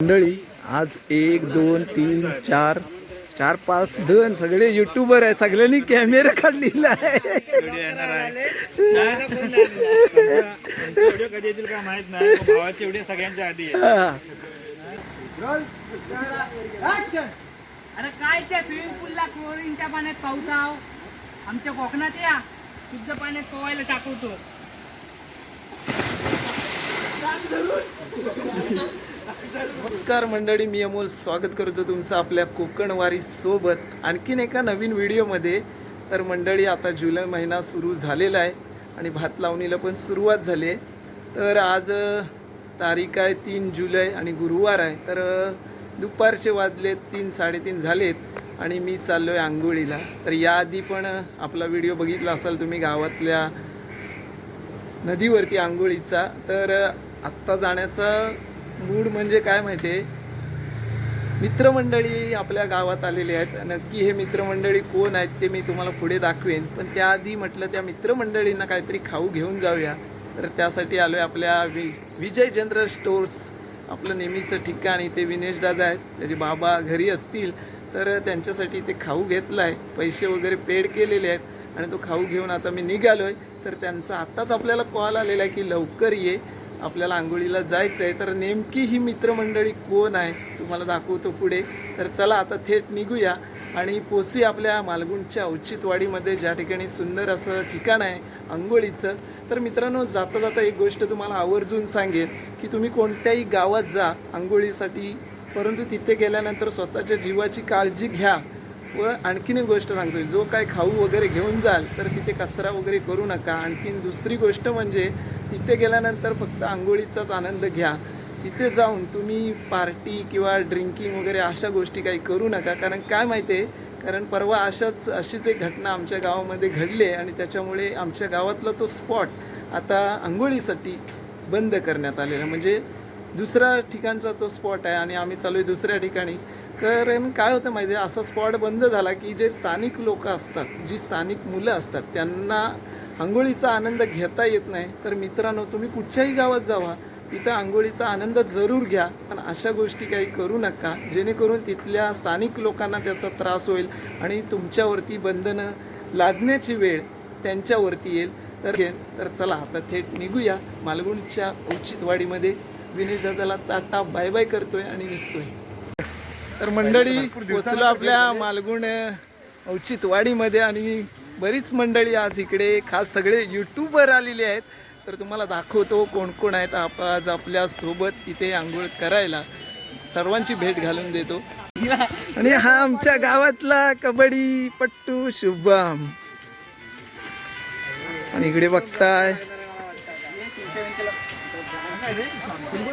मंडळी आज एक दोन तीन चार चार पाच जण सगळे युट्यूबर आहे सगळ्यांनी कॅमेरा काढलेला आहे. माहीत नाही सगळ्यांच्या आधी अरे काय त्या स्विमिंग पूलला क्लोरीनच्या पाण्यात पावसाव? आमच्या कोकणात या. शुद्ध पाण्यात पोवायला टाकवतो. नमस्कार मंडळी मी अमोल स्वागत करतो तुमचं आपल्या कोकणवारी सोबत. आणखीन एका नवीन व्हिडिओमध्ये तर मंडळी आता जुलै महिना सुरू झालेला आहे आणि भात लावणीला पण सुरुवात झाली आहे. तर आज तारीख आहे तीन जुलै आणि गुरुवार आहे. तर दुपारचे वाजले तीन साडेतीन झालेत आणि मी चाललो आहे आंघोळीला. तर याआधी पण आपला व्हिडिओ बघितला असाल तुम्ही गावातल्या नदीवरती आंघोळीचा. तर आत्ता जाण्याचा मूड म्हणजे काय माहिती आहे मित्रमंडळी आपल्या गावात आलेले आहेत. नक्की हे मित्रमंडळी कोण आहेत ते मी तुम्हाला पुढे दाखवेन. पण त्याआधी म्हटलं त्या मित्रमंडळींना काहीतरी खाऊ घेऊन जाऊया. तर त्यासाठी आलो आहे आपल्या वि विजय जनरल स्टोर्स. आपलं नेहमीचं ठिकाण इथे विनेश दादा आहेत. त्याचे बाबा घरी असतील. तर त्यांच्यासाठी ते खाऊ घेतला आहे पैसे वगैरे पेड केलेले आहेत. आणि तो खाऊ घेऊन आता मी निघालो आहे तर त्यांचा आत्ताच आपल्याला कॉल आलेला आहे की लवकर ये. आपल्याला आंघोळीला जायचं आहे तर नेमकी ही मित्रमंडळी कोण आहे तुम्हाला दाखवतो पुढे. तर चला आता थेट निघूया आणि पोचूया आपल्या मालगुणच्या औचितवाडीमध्ये ज्या ठिकाणी सुंदर असं ठिकाण आहे आंघोळीचं. तर मित्रांनो जाता जाता एक गोष्ट तुम्हाला आवर्जून सांगेन की तुम्ही कोणत्याही गावात जा आंघोळीसाठी परंतु तिथे गेल्यानंतर स्वतःच्या जीवाची काळजी घ्या. व आणखीन एक गोष्ट सांगतोय जो काय खाऊ वगैरे घेऊन जाल तर तिथे कचरा वगैरे करू नका. आणखीन दुसरी गोष्ट म्हणजे तिथे गेल्यानंतर फक्त आंघोळीचाच आनंद घ्या. तिथे जाऊन तुम्ही पार्टी किंवा ड्रिंकिंग वगैरे अशा गोष्टी काही करू नका. कारण काय माहिती आहे? कारण परवा अशाच अशीच एक घटना आमच्या गावामध्ये घडली आहे आणि त्याच्यामुळे आमच्या गावातला तो स्पॉट आता आंघोळीसाठी बंद करण्यात आलेला आहे. म्हणजे दुसरा ठिकाणचा तो स्पॉट आहे आणि आम्ही चालू आहे दुसऱ्या ठिकाणी. कारण काय होतं माहिती आहे? असा स्पॉट बंद झाला की जे स्थानिक लोक असतात जी स्थानिक मुलं असतात त्यांना आंघोळीचा आनंद घेता येत नाही. तर मित्रांनो तुम्ही कुठच्याही गावात जावा तिथं आंघोळीचा आनंद जरूर घ्या. पण अशा गोष्टी काही करू नका जेणेकरून तिथल्या स्थानिक लोकांना त्याचा त्रास होईल आणि तुमच्यावरती बंधनं लादण्याची वेळ त्यांच्यावरती येईल. तर तर चला आता थेट निघूया. मालगुणच्या औचित्यवाडीमध्ये विनेश दादाला टाटा बाय बाय करतोय आणि निघतोय. तर मंडळी पोचलो आपल्या मालगुण औचित्यवाडीमध्ये आणि बरीच मंडळी आज इकडे खास सगळे यूट्यूबर आलेले आहेत. तर तुम्हाला दाखवतो कोण कोण आहेत. आप आज आपल्यासोबत इथे आंघोळ करायला सर्वांची भेट घालून देतो. आणि हा आमच्या गावातला कबड्डी पट्टू शुभम. आणि इकडे बघताय.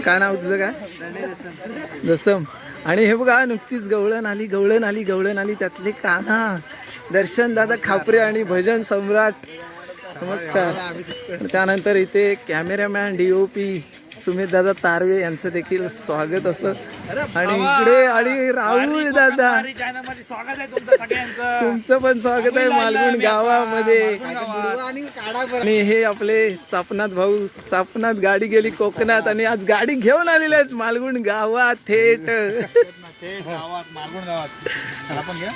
काय नाव तुझं काय? जसम आणि हे बघा नुकतीच गवळण आली गवळण आली गवळण आली त्यातले कान्हा दर्शन दादा खापरे आणि भजन सम्राट. नमस्कार. त्यानंतर इथे cameraman D O P Sumit दादा तारवे यांचं देखील स्वागत असं. आणि इकडे आणि राहुल दादा. तुमचं सगळ्यांचं. तुमचं पण स्वागत आहे मालगुण गावामध्ये. आणि हे आपले चापनाथ भाऊ चापनाथ गाडी गेली कोकणात आणि आज गाडी घेऊन आलेले आहेत मालगुण गावात थेट. ते गावात मालवण गावात. त्याला पण घ्या.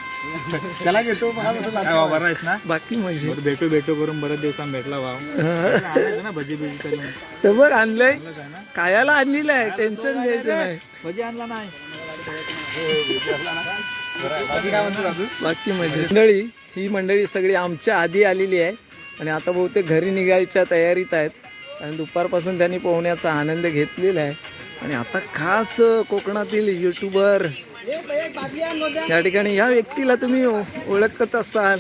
त्याला घेतो काय भाव बरा आहेस ना? बाकी मजे बरं भेटू भेटू करून दिवसांनी भेटला भाव आणायचं ना भजी बिजी करून. तर बघ आणलंय. खायला आणलेलं आहे टेन्शन घ्यायचं नाही. भजी आणला नाही. बाकी मजे मंडळी ही मंडळी सगळी आमच्या आधी आलेली आहे. आणि आता बहुतेक घरी निघायच्या तयारीत आहेत. आणि दुपारपासून त्यांनी पोहण्याचा आनंद घेतलेला आहे. आणि आता खास कोकणातील युट्यूबर या ठिकाणी या व्यक्तीला तुम्ही ओळखत असाल.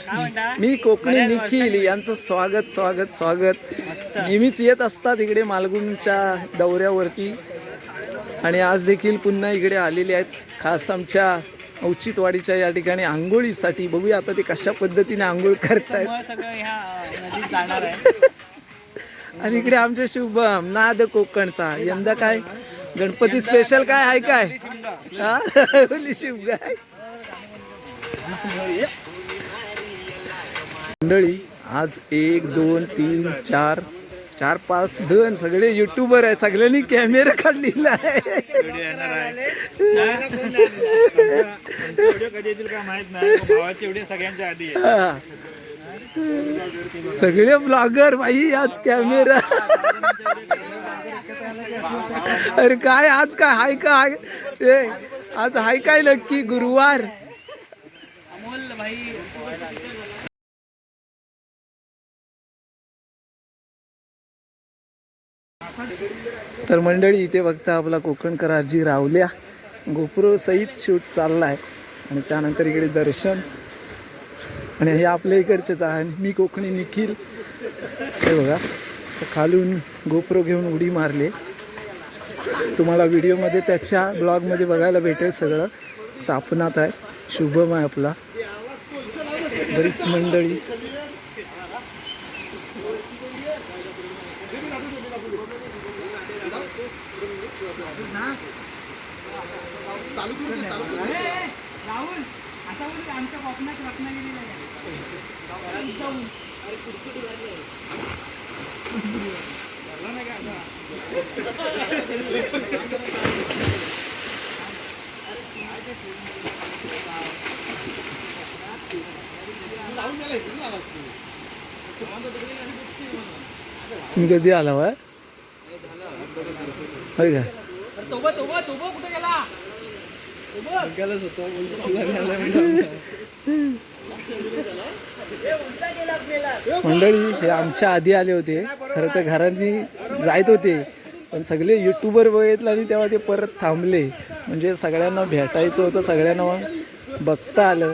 मी कोकणी निखिल यांचं स्वागत स्वागत स्वागत. नेहमीच येत असतात इकडे मालगुणच्या दौऱ्यावरती. आणि आज देखील पुन्हा इकडे आलेले आहेत. खास आमच्या औचित्यवाडीच्या या ठिकाणी आंघोळीसाठी. बघूया आता ते कशा पद्धतीने आंघोळ करतायत. आणि इकडे आमचे शुभम नाद कोकणचा. यंदा काय? गणपती स्पेशल काय आहे काय? शिवगाय मंडळी आज एक दोन तीन चार चार पाच जण सगळे युट्यूबर आहे सगळ्यांनी कॅमेरा काढलेला आहे. सगळे ब्लॉगर भाई आज कॅमेरा अरे काय आज काय? हाय काय ए, आज हाय काय नक्की? गुरुवार. अमोल भाई तर मंडळी इथे बघता आपला कोकणकर आजी रावल्या. गोप्रो सहित शूट चाललाय. आणि त्यानंतर इकडे दर्शन. आणि हे आपल्या इकडचेच आहे. आणि मी कोकणी निखिल. हे बघा खालून गोप्रो घेऊन उडी मारली. तुम्हाला व्हिडिओमध्ये त्याच्या ब्लॉगमध्ये बघायला भेटेल सगळं. चापणात आहे. शुभम आहे आपला. बरीच मंडळी. तुम्ही कधी आला होय? होय काय तोबा तोबा तोबा कुठे गेला? मंडळी हे आमच्या आधी आले होते. खरं तर घरांनी जायत होते. पण सगळे युट्यूबर बघितलं आणि तेव्हा ते परत थांबले. म्हणजे सगळ्यांना भेटायचं होतं सगळ्यांना मग बघता आलं.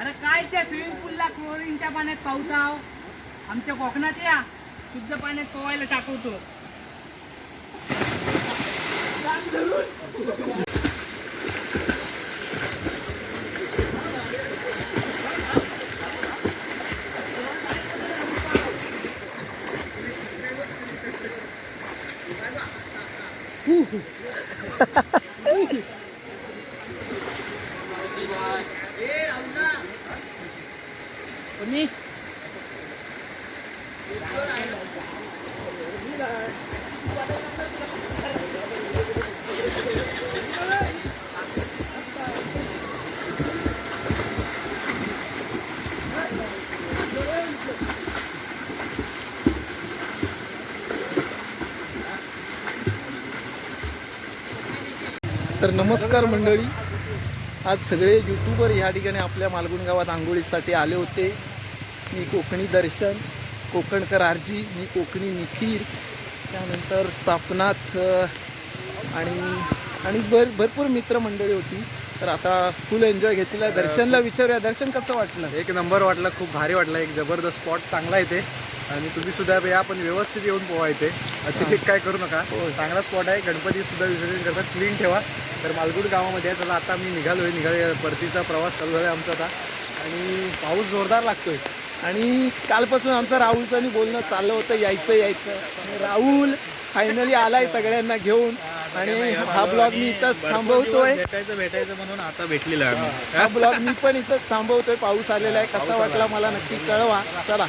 अरे काय त्या स्विमिंग पूलला क्लोरीनच्या पाण्यात पावसाव आमच्या कोकणात या. शुद्ध पाण्यात पोवायला टाकवतो. कोणी तर नमस्कार मंडळी. आज सगळे यूट्यूबर ह्या ठिकाणी आपल्या मालगुण गावात आंघोळीसाठी आले होते. मी कोकणी दर्शन कोकणकर आरजी मी कोकणी निखिल त्यानंतर चापनाथ आणि आणि भर भरपूर मित्रमंडळी होती. तर आता फुल एन्जॉय घेतलेला आहे. दर्शनला विचारूया. दर्शन कसं वाटलं? एक नंबर वाटला. खूप भारी वाटला. एक जबरदस्त स्पॉट चांगला इथे. आणि तुम्ही सुद्धा या पण व्यवस्थित येऊन पोहा इथे. अतिशय काय करू नका. चांगला स्पॉट आहे. गणपती सुद्धा विसर्जन करतात. क्लीन ठेवा. तर मालगुड गावामध्ये आहे. चला आता मी निघालोय. निघाले परतीचा प्रवास चालू झाला आमचा आता. आणि पाऊस जोरदार लागतोय. आणि कालपासून आमचं राहुलचं आणि बोलणं चाललं होतं यायचं यायचं. राहुल फायनली आलाय सगळ्यांना घेऊन. आणि हा ब्लॉग मी इथंच थांबवतोय. भेटायचं भेटायचं म्हणून आता भेटलेलं हा ब्लॉग मी पण इथंच थांबवतोय. पाऊस आलेला आहे. कसा वाटला मला नक्की कळवा. चला.